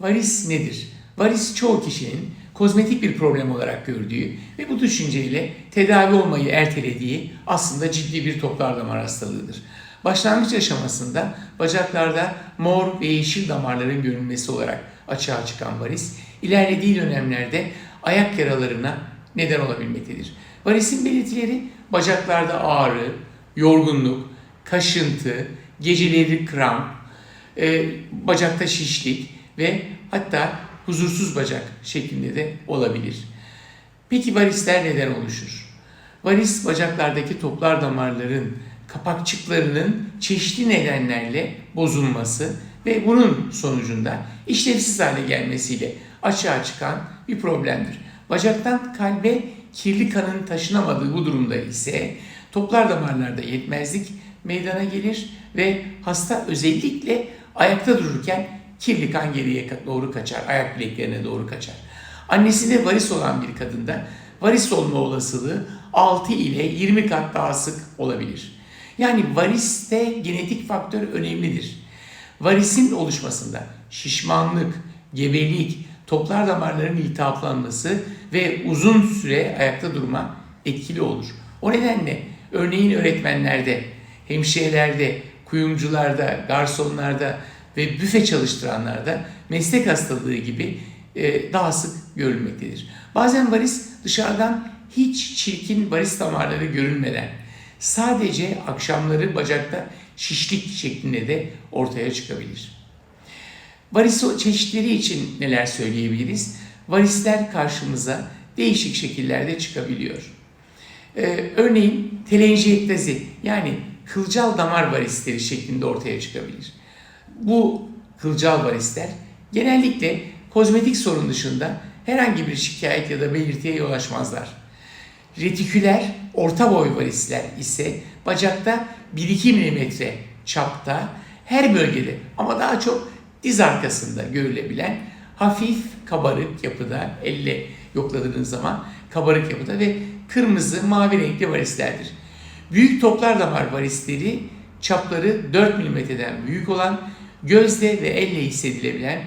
Varis nedir? Varis çoğu kişinin kozmetik bir problem olarak gördüğü ve bu düşünceyle tedavi olmayı ertelediği aslında ciddi bir toplar damar hastalığıdır. Başlangıç aşamasında bacaklarda mor ve yeşil damarların görünmesi olarak açığa çıkan varis, ilerlediği dönemlerde ayak yaralarına neden olabilmektedir. Varisin belirtileri bacaklarda ağrı, yorgunluk, kaşıntı, geceleri kramp, e, bacakta şişlik ve hatta huzursuz bacak şeklinde de olabilir. Peki varisler neden oluşur? Varis bacaklardaki toplar damarların kapakçıklarının çeşitli nedenlerle bozulması ve bunun sonucunda işlevsiz hale gelmesiyle açığa çıkan bir problemdir. Bacaktan kalbe kirli kanın taşınamadığı bu durumda ise toplar damarlarda yetmezlik meydana gelir ve hasta özellikle ayakta dururken kirli kan geriye doğru kaçar, ayak bileklerine doğru kaçar. Annesinde varis olan bir kadında varis olma olasılığı 6 ile 20 kat daha sık olabilir. Yani variste genetik faktör önemlidir. Varisin oluşmasında şişmanlık, gebelik, toplar damarların iltihaplanması ve uzun süre ayakta durma etkili olur. O nedenle örneğin öğretmenlerde, hemşirelerde, kuyumcularda, garsonlarda ve büfe çalıştıranlarda meslek hastalığı gibi e, daha sık görülmektedir. Bazen varis dışarıdan hiç çirkin varis damarları görünmeden sadece akşamları bacakta şişlik şeklinde de ortaya çıkabilir. Varis çeşitleri için neler söyleyebiliriz? Varisler karşımıza değişik şekillerde çıkabiliyor. Ee, örneğin telenjiektazi yani kılcal damar varisleri şeklinde ortaya çıkabilir. Bu kılcal varisler genellikle kozmetik sorun dışında herhangi bir şikayet ya da belirtiye yol açmazlar. Retiküler orta boy varisler ise bacakta 1-2 mm çapta her bölgede ama daha çok diz arkasında görülebilen hafif kabarık yapıda elle yokladığınız zaman kabarık yapıda ve kırmızı mavi renkli varislerdir. Büyük toplar damar varisleri çapları 4 mm'den büyük olan gözle ve elle hissedilebilen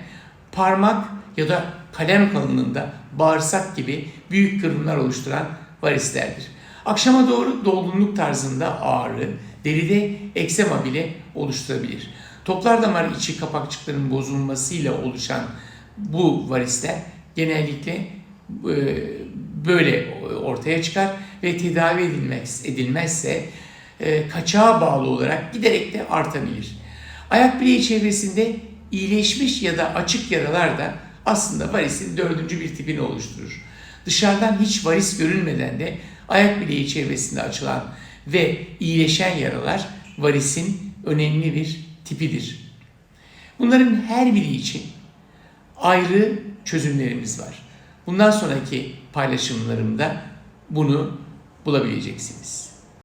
parmak ya da kalem kalınlığında bağırsak gibi büyük kırımlar oluşturan varislerdir. Akşama doğru dolgunluk tarzında ağrı, deride eksema bile oluşturabilir. Toplar damar içi kapakçıkların bozulmasıyla oluşan bu varisler genellikle e, böyle ortaya çıkar ve tedavi edilmez, edilmezse e, kaçağa bağlı olarak giderek de artabilir. Ayak bileği çevresinde iyileşmiş ya da açık yaralar da aslında varisin dördüncü bir tipini oluşturur. Dışarıdan hiç varis görünmeden de ayak bileği çevresinde açılan ve iyileşen yaralar varisin önemli bir tipidir. Bunların her biri için ayrı çözümlerimiz var. Bundan sonraki paylaşımlarımda bunu bulabileceksiniz.